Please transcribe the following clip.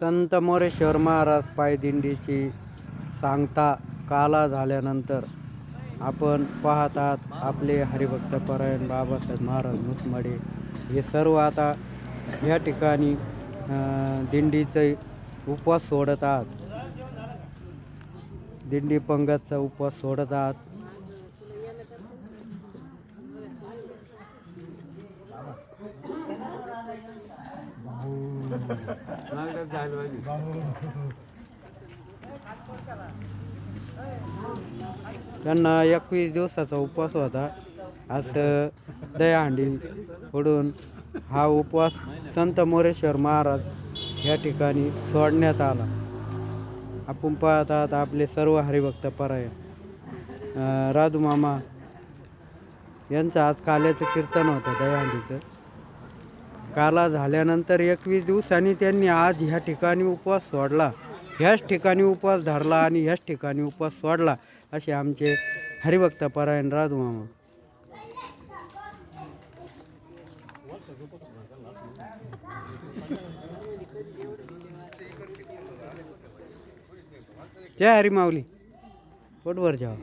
संत मोरेश्वर महाराज पायदिंडीची सांगता काला झाल्यानंतर आपण पाहतात आपले हरिभक्त परायण बाबासाहेब महाराज मुसमडे हे सर्व आता या ठिकाणी दिंडीचे उपवास सोडत आहात. दिंडी पंगतचा उपवास सोडत आहात. त्यांना एकवीस दिवसाचा उपवास होता. आज दयाहंडी फोडून हा उपवास संत मोरेश्वर महाराज या ठिकाणी सोडण्यात आला. आपण पाहतात आपले सर्व हरिभक्त परायण. अं, राधू मामा यांचं आज काल्याचं कीर्तन होतं दयाहंडीचं काला झाल्यानंतर एकवीस दिवसांनी त्यांनी आज ह्या ठिकाणी उपवास सोडला. ह्याच ठिकाणी उपवास धरला आणि ह्याच ठिकाणी उपवास सोडला असे आमचे हरिभक्त परायण राधू मामा. जय हरी माऊली. पोटवर जावा.